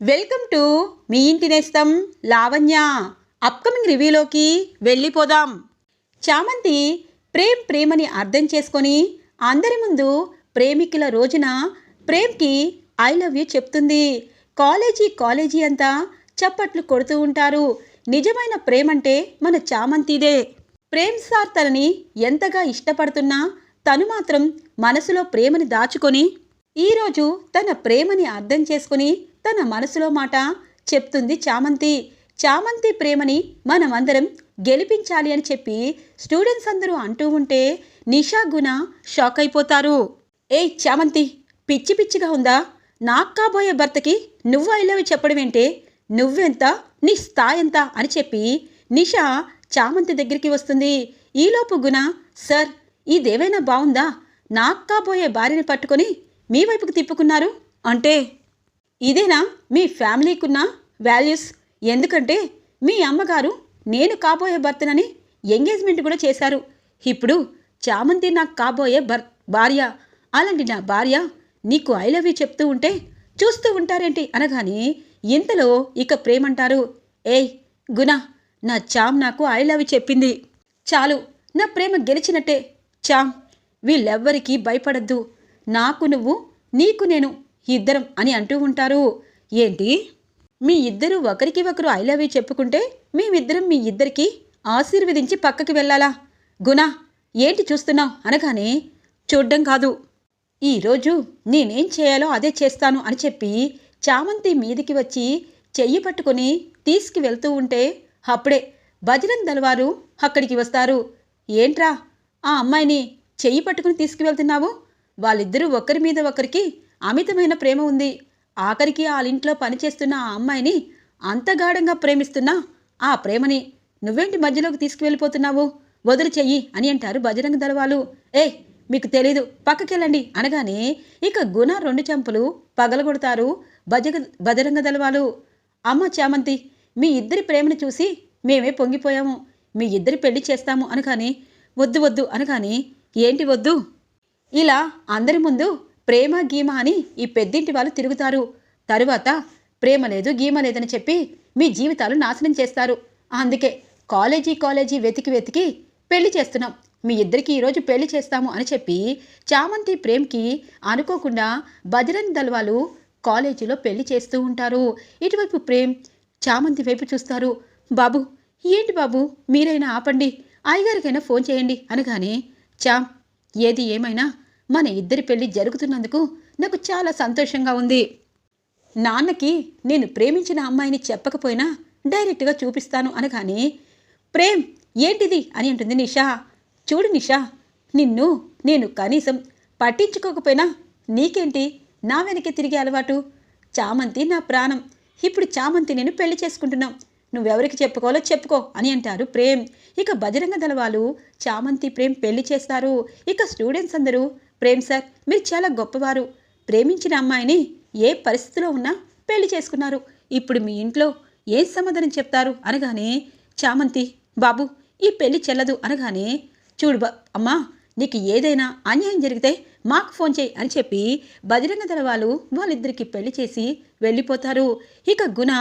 Welcome to me ఇంటి నేస్తం Lavanya. Upcoming రివ్యూలోకి వెళ్ళిపోదాం. చామంతి ప్రేమ్ ప్రేమని అర్థం చేసుకొని అందరి ముందు ప్రేమికుల రోజున ప్రేమ్కి ఐ లవ్ యూ చెప్తుంది. కాలేజీ కాలేజీ అంతా చప్పట్లు కొడుతూ ఉంటారు. నిజమైన ప్రేమంటే మన చామంతిదే. ప్రేమ్ సార్ తనని ఎంతగా ఇష్టపడుతున్నా తను మాత్రం మనసులో ప్రేమని దాచుకొని ఈరోజు తన ప్రేమని అర్థం చేసుకుని తన మనసులో మాట చెప్తుంది చామంతి. చామంతి ప్రేమని మనమందరం గెలిపించాలి అని చెప్పి స్టూడెంట్స్ అందరూ అంటూ ఉంటే నిషా గుణ షాక్ అయిపోతారు. ఏయ్ చామంతి పిచ్చి పిచ్చిగా ఉందా? నాకు కాబోయే భర్తకి నువ్వు ఐ లవ్ చెప్పడం ఏంటే? నువ్వెంత? నీ స్థాయి అని చెప్పి నిషా చామంతి దగ్గరికి వస్తుంది. ఈలోపు గుణ సార్ ఇదేవైనా బాగుందా? నాకు కాబోయే భార్యని పట్టుకొని మీ వైపుకు తిప్పుకున్నారు. అంటే ఇదేనా మీ ఫ్యామిలీకున్న వాల్యూస్? ఎందుకంటే మీ అమ్మగారు నేను కాబోయే భర్తనని ఎంగేజ్మెంట్ కూడా చేశారు. ఇప్పుడు చామంతి నాకు కాబోయే భర్ భార్య. అలాంటి నా భార్య నీకు ఐ లవ్ యూ చెప్తూ ఉంటే చూస్తూ ఉంటారేంటి అనగానే ఇంతలో ఇక ప్రేమంటారు. ఏయ్ గుణ నా చామ్ నాకు ఐ లవ్ యూ చెప్పింది. చాలు నా ప్రేమ గెలిచినట్టే. చామ్ వీళ్ళెవ్వరికీ భయపడద్దు. నాకు నువ్వు నీకు నేను ఇద్దరం అని అంటూ ఉంటారు. ఏంటి? మీ ఇద్దరు ఒకరికి ఒకరు ఐ లవ్ యూ చెప్పుకుంటే మేమిద్దరం మీ ఇద్దరికి ఆశీర్వదించి పక్కకి వెళ్ళాలా? గుణ ఏంటి చూస్తున్నావు? అనగానే చూడ్డం కాదు. ఈరోజు నేనేం చేయాలో అదే చేస్తాను అని చెప్పి చామంతి మీదికి వచ్చి చెయ్యి పట్టుకొని తీసుకు వెళ్తూ ఉంటే అప్పుడే బజరంగ్ దళవారు అక్కడికి వస్తారు. ఏంట్రా ఆ అమ్మాయిని చెయ్యి పట్టుకుని తీసుకువెళ్తున్నావు వాళ్ళిద్దరూ ఒకరి మీద ఒకరికి అమితమైన ప్రేమ ఉంది. ఆఖరికి వాళ్ళింట్లో పనిచేస్తున్న ఆ అమ్మాయిని అంత గాఢంగా ప్రేమిస్తున్నా ఆ ప్రేమని నువ్వేంటి మధ్యలోకి తీసుకువెళ్ళిపోతున్నావు? వదులు చెయ్యి అని అంటారు బజరంగ దళవాలు. ఏ మీకు తెలీదు. పక్కకెళ్ళండి అనగానే ఇక గుణ రెండు చెంపులు పగలగొడతారు బజగ బజరంగ దళవాలు. అమ్మ చామంతి మీ ఇద్దరి ప్రేమను చూసి మేమే పొంగిపోయాము. మీ ఇద్దరి పెళ్ళి చేస్తాము అనగానే వద్దు వద్దు అనగానే ఏంటి వద్దు? ఇలా అందరి ముందు ప్రేమ గీమ అని ఈ పెద్దింటి వాళ్ళు తిరుగుతారు. తరువాత ప్రేమ లేదు గీమ లేదని చెప్పి మీ జీవితాలు నాశనం చేస్తారు. అందుకే కాలేజీ కాలేజీ వెతికి వెతికి పెళ్ళి చేస్తున్నాం. మీ ఇద్దరికి ఈరోజు పెళ్ళి చేస్తాము అని చెప్పి చామంతి ప్రేమ్కి అనుకోకుండా బజరంగ్ దళవాలు కాలేజీలో పెళ్ళి చేస్తూ ఉంటారు. ఇటువైపు ప్రేమ్ చామంతి వైపు చూస్తారు. బాబు ఏంటి బాబు? మీరైనా ఆపండి. అయ్యగారికైనా ఫోన్ చేయండి అనగానే చామ్ ఏది ఏమైనా మన ఇద్దరి పెళ్ళి జరుగుతున్నందుకు నాకు చాలా సంతోషంగా ఉంది. నాన్నకి నేను ప్రేమించిన అమ్మాయిని చెప్పకపోయినా డైరెక్ట్గా చూపిస్తాను అనగానే ప్రేమ్ ఏంటిది? అని అంటుంది నిషా. చూడు నిషా నిన్ను నేను కనీసం పట్టించుకోకపోయినా నీకేంటి? నా వెనకే తిరిగే అలవాటు? చామంతి నా ప్రాణం. ఇప్పుడు చామంతి నేను పెళ్ళి చేసుకుంటున్నాం. నువ్వెవరికి చెప్పుకోవాలో చెప్పుకో అని అంటారు ప్రేమ్. ఇక బజరంగ వాళ్ళు చామంతి ప్రేమ్ పెళ్ళి చేస్తారు. ఇక స్టూడెంట్స్ అందరూ ప్రేమ్ సార్ మీరు చాలా గొప్పవారు. ప్రేమించిన అమ్మాయిని ఏ పరిస్థితిలో ఉన్నా పెళ్ళి చేసుకున్నారు. ఇప్పుడు మీ ఇంట్లో ఏ సమాధానం చెప్తారు అనగానే చామంతి బాబు ఈ పెళ్ళి చెల్లదు అనగానే చూడు బా అమ్మా నీకు ఏదైనా అన్యాయం జరిగితే మాకు ఫోన్ చేయి అని చెప్పి బజరంగ దళ వాళ్ళు వాళ్ళిద్దరికి పెళ్ళి చేసి వెళ్ళిపోతారు. ఇక గుణ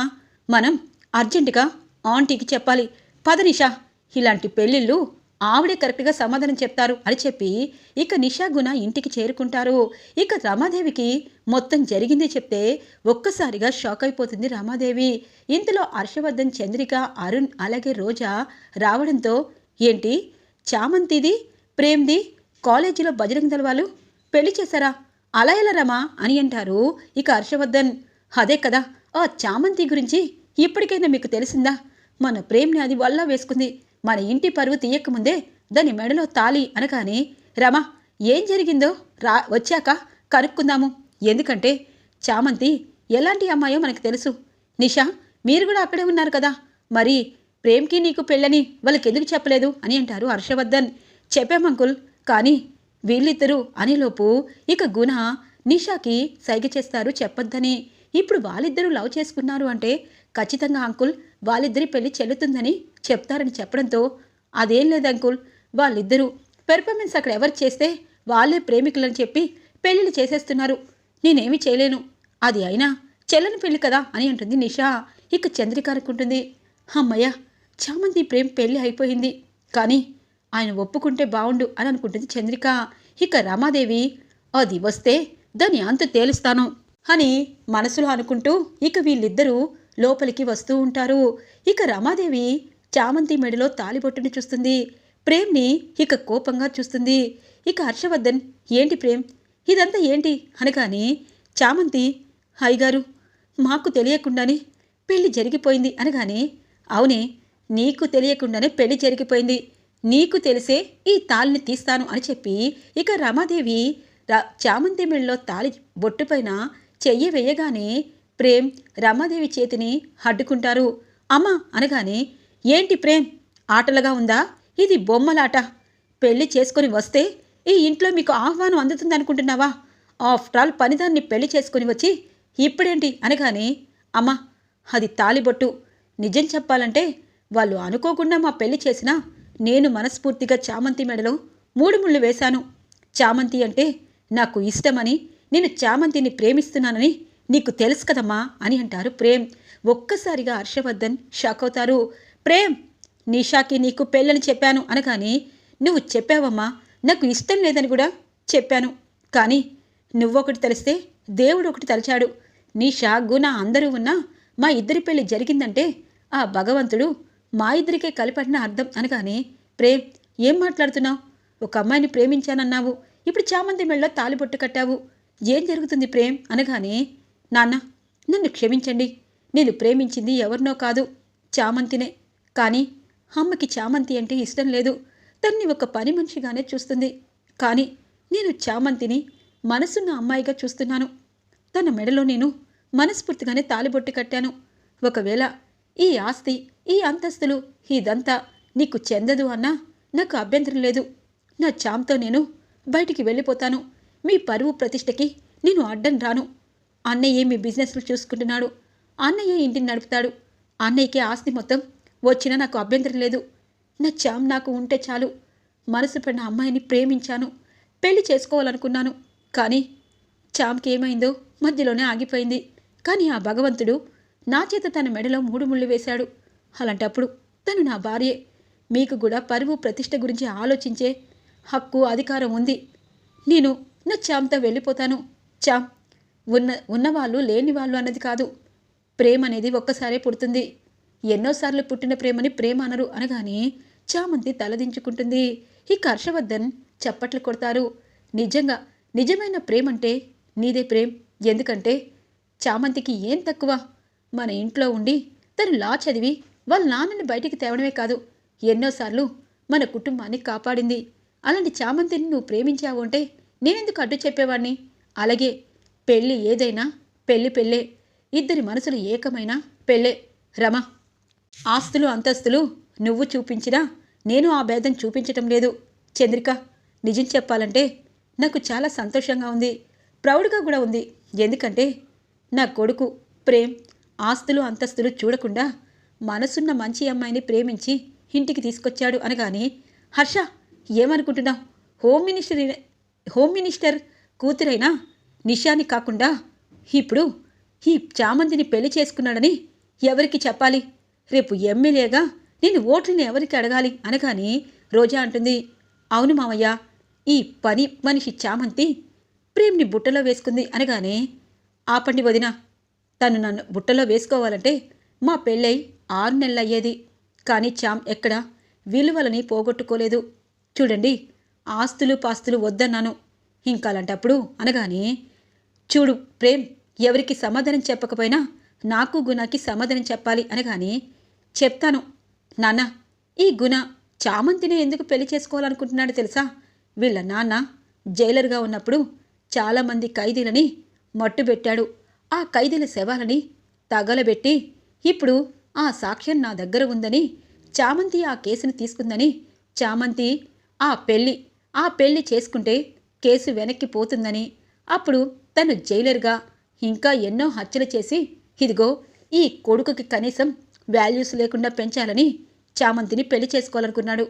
మనం అర్జెంటుగా ఆంటీకి చెప్పాలి. పద నిషా ఇలాంటి పెళ్ళిళ్ళు ఆవిడే కరెక్ట్గా సమాధానం చెప్తారు అని చెప్పి ఇక నిషా గుణ ఇంటికి చేరుకుంటారు. ఇక రమాదేవికి మొత్తం జరిగింది చెప్తే ఒక్కసారిగా షాక్ అయిపోతుంది రమాదేవి. ఇంతలో హర్షవర్ధన్ చంద్రిక అరుణ్ అలాగే రోజా రావడంతో ఏంటి? చామంతిది? ప్రేమ్ది? కాలేజీలో బజరంగ దళ వాళ్ళు? పెళ్ళి చేశారా? అలా ఎలా రమా? అని అంటారు ఇక హర్షవర్ధన్. అదే కదా ఆ చామంతి గురించి ఇప్పటికైనా మీకు తెలిసిందా? మన ప్రేమ్ని అది వల్ల వేసుకుంది. మన ఇంటి పరువు తీయకముందే దాని మెడలో తాలి అనగానే రమా ఏం జరిగిందో? రా వచ్చాక కనుక్కుందాము. ఎందుకంటే చామంతి ఎలాంటి అమ్మాయో మనకు తెలుసు. నిషా మీరు కూడా అక్కడే ఉన్నారు కదా. మరి ప్రేమ్కి నీకు పెళ్ళని వాళ్ళకి ఎందుకు చెప్పలేదు? అని అంటారు హర్షవర్ధన్. చెప్పామంకుల్ కానీ వీళ్ళిద్దరూ అనేలోపు ఇక గుణ నిషాకి సైగ చేస్తారు చెప్పొద్దని. ఇప్పుడు వాళ్ళిద్దరూ లవ్ చేసుకున్నారు అంటే ఖచ్చితంగా అంకుల్ వాళ్ళిద్దరి పెళ్ళి చెల్లుతుందని చెప్తారని చెప్పడంతో అదేం లేదు అంకుల్ వాళ్ళిద్దరూ పెర్ఫార్మెన్స్ అక్కడ ఎవరు చేస్తే వాళ్ళే ప్రేమికులని చెప్పి పెళ్ళిళ్ళు చేసేస్తున్నారు. నేనేమి చేయలేను. అది అయినా చెల్లని పెళ్ళి కదా అని అంటుంది నిషా. ఇక చంద్రిక అనుకుంటుంది అమ్మయ్య చామంతి ప్రేమ పెళ్ళి అయిపోయింది. కానీ ఆయన ఒప్పుకుంటే బావుండు అని అనుకుంటుంది చంద్రిక. ఇక రమాదేవి అది వస్తే దాని అంత తేలుస్తాను అని మనసులో అనుకుంటూ ఇక వీళ్ళిద్దరూ లోపలికి వస్తూ ఉంటారు. ఇక రమాదేవి చామంతి మెడలో తాలిబొట్టుని చూస్తుంది. ప్రేమ్ని ఇక కోపంగా చూస్తుంది. ఇక హర్షవర్ధన్ ఏంటి ప్రేమ్? ఇదంతా ఏంటి? అనగానే చామంతి హైగారు మాకు తెలియకుండానే పెళ్ళి జరిగిపోయింది. అనగానే అవునే నీకు తెలియకుండానే పెళ్ళి జరిగిపోయింది. నీకు తెలిసే ఈ తాళిని తీస్తాను అని చెప్పి ఇక రమాదేవి రా చామంతి మెళ్ళలో తాళి బొట్టుపైన చెయ్యి వేయగానే ప్రేమ్ రమాదేవి చేతిని అడ్డుకుంటారు అమ్మా అనగానే ఏంటి ప్రేమ్? ఆటలుగా ఉందా? ఇది బొమ్మలాట. పెళ్ళి చేసుకొని వస్తే ఈ ఇంట్లో మీకు ఆహ్వానం అందుతుంది అనుకుంటున్నావా ఆఫ్టర్ ఆల్ పనిదాన్ని పెళ్ళి చేసుకొని వచ్చి ఇప్పుడేంటి? అనగానే అమ్మా అది తాలిబొట్టు. నిజం చెప్పాలంటే వాళ్ళు అనుకోకుండా మా పెళ్ళి చేసినా నేను మనస్ఫూర్తిగా చామంతి మెడలో మూడు ముళ్ళు వేశాను. చామంతి అంటే నాకు ఇష్టమని నేను చామంతిని ప్రేమిస్తున్నానని నీకు తెలుసు కదమ్మా అని అంటారు ప్రేమ్. ఒక్కసారిగా హర్షవర్ధన్ షాక్ అవుతారు. ప్రేమ్ నిషాకి నీకు పెళ్ళని చెప్పాను అనగానే నువ్వు చెప్పావమ్మా. నాకు ఇష్టం లేదని కూడా చెప్పాను. కానీ నువ్వొకటి తెలిస్తే దేవుడు ఒకటి తలిచాడు. నిషా గుణ అందరూ ఉన్నా మా ఇద్దరి పెళ్ళి జరిగిందంటే ఆ భగవంతుడు మా ఇద్దరికే కలిపడిన అర్థం అనగానే ప్రేమ్ ఏం మాట్లాడుతున్నావు? ఒక అమ్మాయిని ప్రేమించానన్నావు. ఇప్పుడు చామంతి మెళ్ళలో తాలిబొట్టు కట్టావు. ఏం జరుగుతుంది ప్రేమ్? అనగానే నాన్న నన్ను క్షమించండి. నేను ప్రేమించింది ఎవరినో కాదు చామంతినే. కానీ అమ్మకి చామంతి అంటే ఇష్టం లేదు. తన్ని ఒక పని మనిషిగానే చూస్తుంది. కానీ నేను చామంతిని మనసున్న అమ్మాయిగా చూస్తున్నాను. తన మెడలో నేను మనస్ఫూర్తిగానే తాలిబొట్టు కట్టాను. ఒకవేళ ఈ ఆస్తి ఈ అంతస్తులు ఇదంతా నీకు చెందదు అన్నా నాకు అభ్యంతరం లేదు. నా చామ్తో నేను బయటికి వెళ్ళిపోతాను. మీ పరువు ప్రతిష్టకి నేను అడ్డం రాను. అన్నయ్య మీ బిజినెస్లు చూసుకుంటున్నాడు. అన్నయ్య ఇంటిని నడుపుతాడు. అన్నయ్యకి ఆస్తి మొత్తం వచ్చినా నాకు అభ్యంతరం లేదు. నా చామ్ నాకు ఉంటే చాలు. మనసు పడిన అమ్మాయిని ప్రేమించాను. పెళ్ళి చేసుకోవాలనుకున్నాను. కానీ చామ్కి ఏమైందో మధ్యలోనే ఆగిపోయింది. కానీ ఆ భగవంతుడు నా చేత తన మెడలో మూడు ముళ్ళు వేశాడు. అలాంటప్పుడు తను నా భార్యే. మీకు కూడా పరువు ప్రతిష్ట గురించి ఆలోచించే హక్కు అధికారం ఉంది. నేను నా చామ్తో వెళ్ళిపోతాను. చామ్ ఉన్న ఉన్నవాళ్ళు లేని వాళ్ళు అన్నది కాదు. ప్రేమ అనేది ఒక్కసారే పుడుతుంది. ఎన్నోసార్లు పుట్టిన ప్రేమని ప్రేమ అనరు అనగానే చామంతి తలదించుకుంటుంది. ఈ హర్షవర్ధన్ చప్పట్లు కొడతారు. నిజంగా నిజమైన ప్రేమంటే నీదే ప్రేమ్. ఎందుకంటే చామంతికి ఏం తక్కువ? మన ఇంట్లో ఉండి తను లా చదివి వాళ్ళ నాన్నని బయటికి తేవడమే కాదు. ఎన్నోసార్లు మన కుటుంబాన్ని కాపాడింది. అలాంటి చామంతిని నువ్వు ప్రేమించావు అంటే నేనెందుకు అడ్డు చెప్పేవాడిని అలాగే పెళ్ళి ఏదైనా పెళ్ళి పెళ్ళే. ఇద్దరి మనసులు ఏకమైన పెళ్ళే. రమ ఆస్తులు అంతస్తులు నువ్వు చూపించినా నేను ఆ భేదం చూపించటం లేదు. చంద్రిక నిజం చెప్పాలంటే నాకు చాలా సంతోషంగా ఉంది. ప్రౌడ్గా కూడా ఉంది. ఎందుకంటే నా కొడుకు ప్రేమ్ ఆస్తులు అంతస్తులు చూడకుండా మనసున్న మంచి అమ్మాయిని ప్రేమించి ఇంటికి తీసుకొచ్చాడు అనగానే హర్ష ఏమనుకుంటున్నావు? హోమ్ మినిస్టర్ హోమ్ మినిస్టర్ కూతురైనా నిషాని కాకుండా ఇప్పుడు ఈ చామంతిని పెళ్ళి చేసుకున్నాడని ఎవరికి చెప్పాలి? రేపు ఎమ్మెల్యేగా నేను ఓట్లని ఎవరికి అడగాలి అనగానే రోజా అంటుంది. అవును మామయ్య ఈ పని మనిషి చామంతి ప్రేమ్ని బుట్టలో వేసుకుంది అనగానే ఆపండి వదిన. తను నన్ను బుట్టలో వేసుకోవాలంటే మా పెళ్ళై ఆరు నెలలు అయ్యేది కానీ చామ్ ఎక్కడ విలువలని పోగొట్టుకోలేదు. చూడండి ఆస్తులు పాస్తులు వద్దన్నాను. ఇంకా అలాంటప్పుడు అనగానే చూడు ప్రేమ్ ఎవరికి సమాధానం చెప్పకపోయినా నాకు గుణకి సమాధానం చెప్పాలి అనగానే చెప్తాను. నాన్న ఈ గుణ చామంతిని ఎందుకు పెళ్ళి చేసుకోవాలనుకుంటున్నాడు తెలుసా? వీళ్ళ నాన్న జైలర్గా ఉన్నప్పుడు చాలామంది ఖైదీలని మట్టుబెట్టాడు. ఆ ఖైదీల శవాలని తగలబెట్టి ఇప్పుడు ఆ సాక్ష్యం నా దగ్గర ఉందని చామంతి ఆ కేసుని తీసుకుందని చామంతి ఆ పెళ్ళి ఆ పెళ్ళి చేసుకుంటే కేసు వెనక్కి పోతుందని అప్పుడు తను జైలర్గా ఇంకా ఎన్నో హత్యలు చేసి ఇదిగో ఈ కొడుకుకి కనీసం వాల్యూస్ లేకుండా పెంచాలని చామంతిని పెళ్ళి చేసుకోవాలనుకున్నాడు.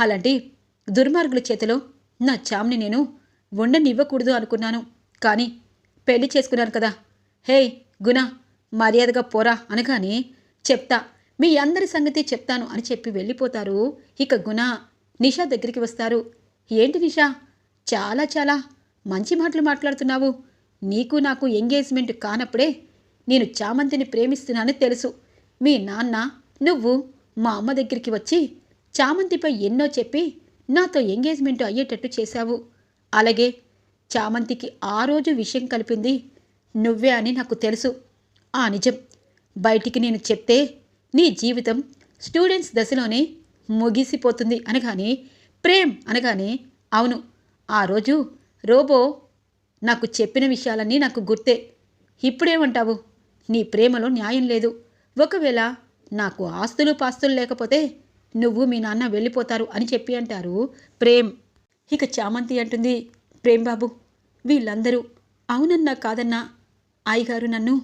అలాంటి దుర్మార్గుల చేతిలో నా చామ్ని నేను ఉండనివ్వకూడదు అనుకున్నాను. కానీ పెళ్ళి చేసుకున్నాను కదా. హే గుణ మర్యాదగా పోరా అనగానే చెప్తా. మీ అందరి సంగతి చెప్తాను అని చెప్పి వెళ్ళిపోతారు. ఇక గుణ నిషా దగ్గరికి వస్తారు. ఏంటి నిషా? చాలా చాలా మంచి మాటలు మాట్లాడుతున్నావు. నీకు నాకు ఎంగేజ్మెంట్ కానప్పుడే నేను చామంతిని ప్రేమిస్తున్నానని తెలుసు. మీ నాన్న నువ్వు మా అమ్మ దగ్గరికి వచ్చి చామంతిపై ఎన్నో చెప్పి నాతో ఎంగేజ్మెంట్ అయ్యేటట్టు చేశావు. అలాగే చామంతికి ఆ రోజు విషయం కలిపింది నువ్వే అని నాకు తెలుసు. ఆ నిజం. బయటికి నేను చెప్తే నీ జీవితం స్టూడెంట్స్ దశలోనే ముగిసిపోతుంది అనగానే ప్రేమ్ అనగానే అవును ఆ రోజు రోబో నాకు చెప్పిన విషయాలన్నీ నాకు గుర్తే. ఇప్పుడేమంటావు? నీ ప్రేమలో న్యాయం లేదు. ఒకవేళ నాకు ఆస్తులు పాస్తులు లేకపోతే నువ్వు మీ నాన్న వెళ్ళిపోతారు అని చెప్పి అంటారు ప్రేమ్. ఇక చామంతి అంటుంది ప్రేమ్ బాబు వీళ్ళందరూ అవునన్నా కాదన్నా అయ్యగారు నన్ను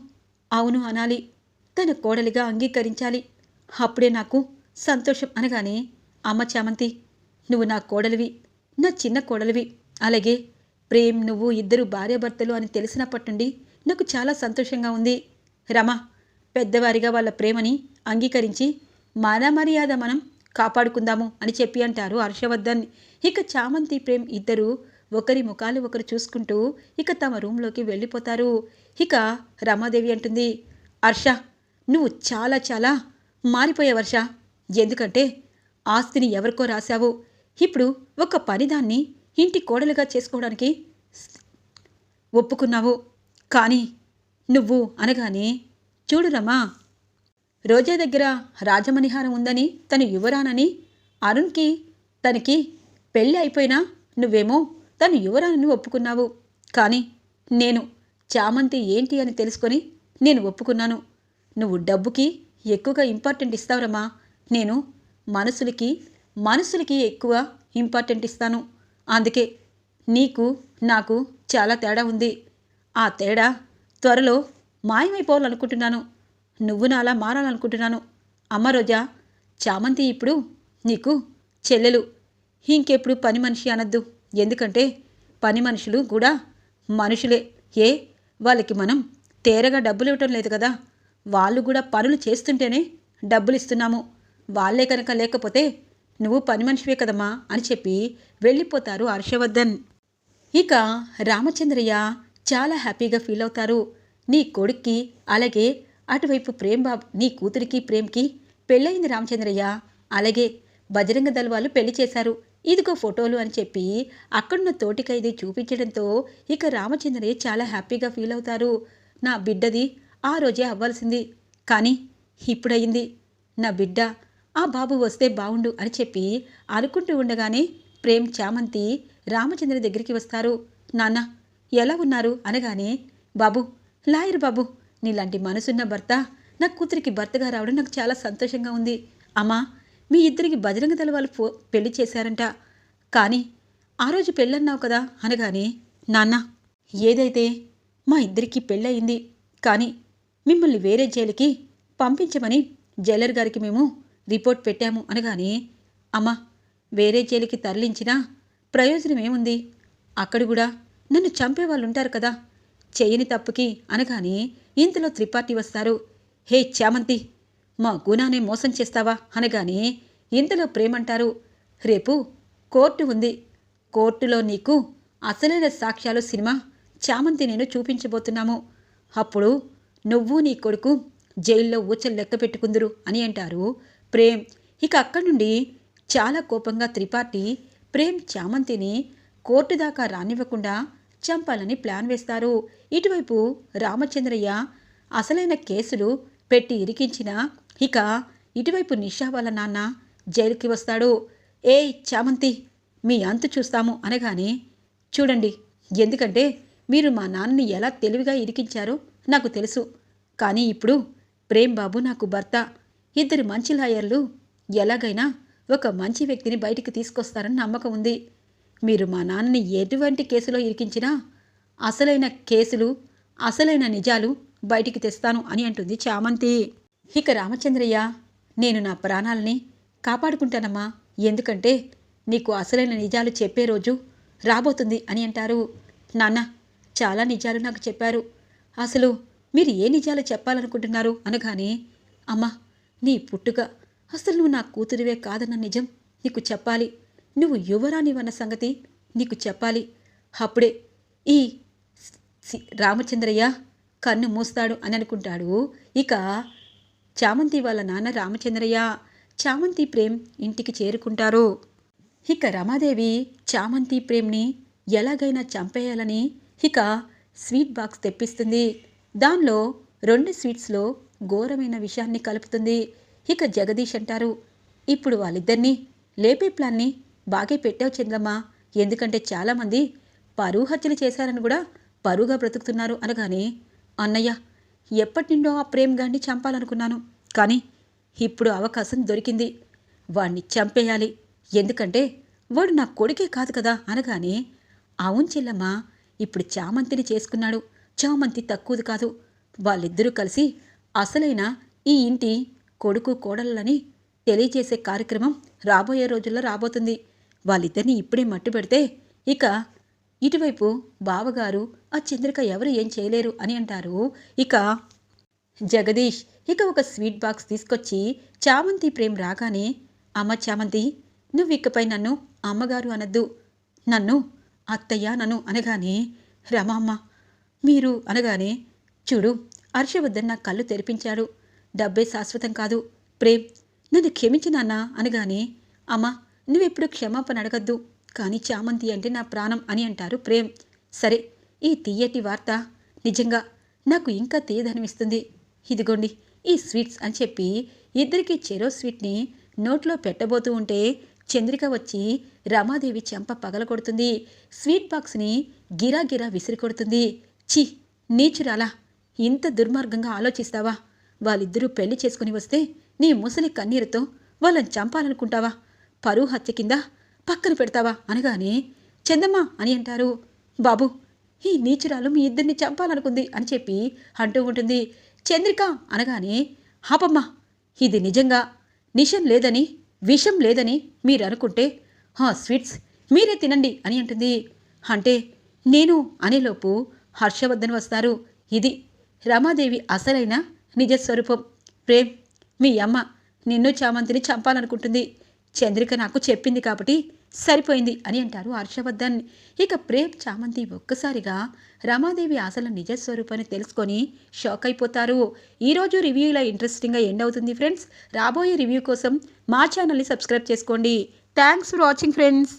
అవును అనాలి. తన కోడలిగా అంగీకరించాలి. అప్పుడే నాకు సంతోషం అనగానే అమ్మ చామంతి నువ్వు నా కోడలివి నా చిన్న కోడలివి. అలాగే ప్రేమ్ నువ్వు ఇద్దరు భార్యాభర్తలు అని తెలిసినప్పటి నుండి నాకు చాలా సంతోషంగా ఉంది. రమ పెద్దవారిగా వాళ్ళ ప్రేమని అంగీకరించి మన మర్యాద మనం కాపాడుకుందాము అని చెప్పి అంటారు హర్షవర్ధన్. ఇక చామంతి ప్రేమ్ ఇద్దరు ఒకరి ముఖాలు ఒకరు చూసుకుంటూ ఇక తమ రూమ్లోకి వెళ్ళిపోతారు. ఇక రమాదేవి అంటుంది హర్ష నువ్వు చాలా చాలా మారిపోయే వర్ష ఎందుకంటే ఆస్తిని ఎవరికో రాశావు. ఇప్పుడు ఒక పనిదాన్ని ఇంటి కోడలుగా చేసుకోవడానికి ఒప్పుకున్నావు. కానీ నువ్వు అనగానే చూడురమ్మా రోజా దగ్గర రాజమణిహారం ఉందని తను యువరానని అరుణ్కి తనకి పెళ్ళి అయిపోయినా నువ్వేమో తను యువరానని ఒప్పుకున్నావు. కానీ నేను చామంతి ఏంటి అని తెలుసుకొని నేను ఒప్పుకున్నాను. నువ్వు డబ్బుకి ఎక్కువగా ఇంపార్టెంట్ ఇస్తావురమ్మా నేను మనసులకి మనసులకి ఎక్కువ ఇంపార్టెంట్ ఇస్తాను. అందుకే నీకు నాకు చాలా తేడా ఉంది. ఆ తేడా త్వరలో మాయమైపోవాలనుకుంటున్నాను. నువ్వు నాలా మారాలనుకుంటున్నాను. అమ్మ రోజా చామంతి ఇప్పుడు నీకు చెల్లెలు. ఇంకెప్పుడు పని మనిషి అనద్దు. ఎందుకంటే పని మనుషులు కూడా మనుషులే. ఏ? వాళ్ళకి మనం తేరగా డబ్బులు ఇవ్వటం లేదు కదా. వాళ్ళు కూడా పనులు చేస్తుంటేనే డబ్బులు ఇస్తున్నాము వాళ్ళే కనుక లేకపోతే నువ్వు పని మనిషివే కదమ్మా అని చెప్పి వెళ్ళిపోతారు హర్షవర్ధన్. ఇక రామచంద్రయ్య చాలా హ్యాపీగా ఫీల్ అవుతారు. నీ కొడుక్కి అలాగే అటువైపు ప్రేమ్ బాబు నీ కూతురికి ప్రేమ్కి పెళ్ళయింది రామచంద్రయ్య. అలాగే బజరంగ దళ వాళ్ళు పెళ్ళి చేశారు. ఇదిగో ఫోటోలు అని చెప్పి అక్కడున్న తోటికైది చూపించడంతో ఇక రామచంద్రయ్య చాలా హ్యాపీగా ఫీల్ అవుతారు. నా బిడ్డది ఆ రోజే అవ్వాల్సింది. కానీ ఇప్పుడయింది. నా బిడ్డ ఆ బాబు వస్తే బావుండు అని చెప్పి అనుకుంటూ ఉండగానే ప్రేమ్ చామంతి రామచంద్ర దగ్గరికి వస్తారు. నాన్న ఎలా ఉన్నారు? అనగానే బాబు లాయర్ బాబు నీలాంటి మనసున్న భర్త నా కూతురికి భర్తగా రావడం నాకు చాలా సంతోషంగా ఉంది. అమ్మా మీ ఇద్దరికి బజరంగ దళ వాళ్ళు ఫో పెళ్ళి చేశారంట. కానీ ఆ రోజు పెళ్ళన్నావు కదా? అనగానే నాన్న ఏదైతే మా ఇద్దరికి పెళ్ళయింది కానీ మిమ్మల్ని వేరే జైలుకి పంపించమని జైలర్ గారికి మేము రిపోర్ట్ పెట్టాము అనగానే అమ్మా వేరే జైలుకి తరలించినా ప్రయోజనం ఏముంది అక్కడ కూడా నన్ను చంపేవాళ్ళు ఉంటారు కదా చేయని తప్పుకి అనగానే ఇంతలో త్రిపాఠి వస్తారు. హే చామంతి మా గుణానే మోసం చేస్తావా? అనగానే ఇంతలో ప్రేమంటారు. రేపు కోర్టు ఉంది. కోర్టులో నీకు అసలైన సాక్ష్యాలు సినిమా చామంతి నేను చూపించబోతున్నాము. అప్పుడు నువ్వు నీ కొడుకు జైల్లో ఊచలు లెక్క పెట్టుకుందురు అని అంటారు ప్రేమ్. ఇక అక్కడి నుండి చాలా కోపంగా త్రిపాఠి ప్రేమ్ చామంతిని కోర్టు దాకా రానివ్వకుండా చంపాలని ప్లాన్ వేస్తారు. ఇటువైపు రామచంద్రయ్య అసలైన కేసులు పెట్టి ఇరికించిన ఇక ఇటువైపు నిషా వాళ్ళ నాన్న జైలుకి వస్తాడు. ఏయ్ చామంతి మీ అంతు చూస్తాము అనగానే చూడండి ఎందుకంటే మీరు మా నాన్నని ఎలా తెలివిగా ఇరికించారో నాకు తెలుసు. కానీ ఇప్పుడు ప్రేమ్ బాబు నాకు భర్త. ఇద్దరు మంచి లాయర్లు ఎలాగైనా ఒక మంచి వ్యక్తిని బయటికి తీసుకొస్తారని నమ్మకం ఉంది. మీరు మా నాన్నని ఎటువంటి కేసులో ఇరికించినా అసలైన కేసులు అసలైన నిజాలు బయటికి తెస్తాను అని అంటుంది చామంతి. ఇక రామచంద్రయ్య నేను నా ప్రాణాలని కాపాడుకుంటానమ్మా. ఎందుకంటే నీకు అసలైన నిజాలు చెప్పే రోజు రాబోతుంది అని అంటారు. నాన్న చాలా నిజాలు నాకు చెప్పారు. అసలు మీరు ఏ నిజాలు చెప్పాలనుకుంటున్నారు? అనగానే అమ్మా నీ పుట్టుక. అసలు నువ్వు నా కూతురివే కాదన్న నిజం నీకు చెప్పాలి. నువ్వు యువరానివన్న సంగతి నీకు చెప్పాలి. అప్పుడే ఈ సి- రామచంద్రయ్య కన్ను మూస్తాడు అని అనుకుంటాడు. ఇక చామంతి వాళ్ళ నాన్న రామచంద్రయ్య చామంతి ప్రేమ్ ఇంటికి చేరుకుంటారు. ఇక రమాదేవి చామంతి ప్రేమ్ని ఎలాగైనా చంపేయాలని ఇక స్వీట్ బాక్స్ తెప్పిస్తుంది. దానిలో రెండు స్వీట్స్లో ఘోరమైన విషయాన్ని కలుపుతుంది. ఇక జగదీష్ అంటారు ఇప్పుడు వాళ్ళిద్దరినీ లేపే ప్లాన్ని బాగే పెట్టావు చంద్రమ్మ. ఎందుకంటే చాలామంది పరువు హత్యలు చేశారని కూడా పరువుగా బ్రతుకుతున్నారు అనగానే అన్నయ్య ఎప్పటి నుండో ఆ ప్రేమ్ గాన్ని చంపాలనుకున్నాను. కానీ ఇప్పుడు అవకాశం దొరికింది. వాణ్ణి చంపేయాలి. ఎందుకంటే వాడు నా కొడుకే కాదు కదా అనగానే అవును చెల్లమ్మ ఇప్పుడు చామంతిని చేసుకున్నాడు. చామంతి తక్కువది కాదు. వాళ్ళిద్దరూ కలిసి అసలైన ఈ ఇంటి కొడుకు కోడళ్ళని తెలియజేసే కార్యక్రమం రాబోయే రోజుల్లో రాబోతుంది. వాళ్ళిద్దరిని ఇప్పుడే మట్టు పెడితే ఇక ఇటువైపు బావగారు ఆ చంద్రిక ఎవరు? ఏం చేయలేరు? అని అంటారు. ఇక జగదీష్ ఇక ఒక స్వీట్ బాక్స్ తీసుకొచ్చి చామంతి ప్రేమ్ రాగానే అమ్మ చామంతి నువ్వు ఇకపై నన్ను అమ్మగారు అనద్దు. నన్ను అత్తయ్య నన్ను అనగానే రమమ్మ మీరు అనగానే చూడు హర్షవర్ధన్ నా కళ్ళు తెరిపించాడు డబ్బే శాశ్వతం కాదు. ప్రేమ్ నన్ను క్షమించి నాన్న అనగానే అమ్మా నువ్వెప్పుడు క్షమాపణ అడగద్దు. కానీ చామంతి అంటే నా ప్రాణం అని అంటారు ప్రేమ్. సరే ఈ తీయటి వార్త నిజంగా నాకు ఇంకా తీయదనిపిస్తుంది. ఇదిగోండి ఈ స్వీట్స్ అని చెప్పి ఇద్దరికి చెరో స్వీట్ని నోట్లో పెట్టబోతూ ఉంటే చంద్రిక వచ్చి రమాదేవి చెంప పగలగొడుతుంది. స్వీట్ బాక్స్ని గిరా గిరా విసిరి కొడుతుంది చి నీచురాలా ఇంత దుర్మార్గంగా ఆలోచిస్తావా? వాళ్ళిద్దరూ పెళ్ళి చేసుకుని వస్తే నీ ముసలి కన్నీరుతో వాళ్ళని చంపాలనుకుంటావా? పరువు హత్య కింద పక్కన పెడతావా? అనగానే చందమ్మా అని అంటారు. బాబు ఈ నీచురాలు మీ ఇద్దరిని చంపాలనుకుంది అని చెప్పి అంటూ ఉంటుంది. చంద్రిక అనగానే హాపమ్మా ఇది నిజంగా నిషం లేదని విషం లేదని మీరు అనుకుంటే ఆ స్వీట్స్ మీరే తినండి అని అంటుంది. అంటే నేను అనేలోపు హర్షవర్ధన్ వస్తారు. ఇది రమాదేవి అసలైన నిజస్వరూపం ప్రేమ్ మీ అమ్మ నిన్ను చామంతిని చంపాలనుకుంటుంది. చంద్రిక నాకు చెప్పింది కాబట్టి సరిపోయింది అని అంటారు హర్షవర్ధన్. ఇక ప్రేమ్ చామంతి ఒక్కసారిగా రమాదేవి అసలు నిజస్వరూపాన్ని తెలుసుకొని షాక్ అయిపోతారు. ఈరోజు రివ్యూ ఇలా ఇంట్రెస్టింగ్గా ఎండ్ అవుతుంది ఫ్రెండ్స్ రాబోయే రివ్యూ కోసం మా ఛానల్ని సబ్స్క్రైబ్ చేసుకోండి. Thanks for watching friends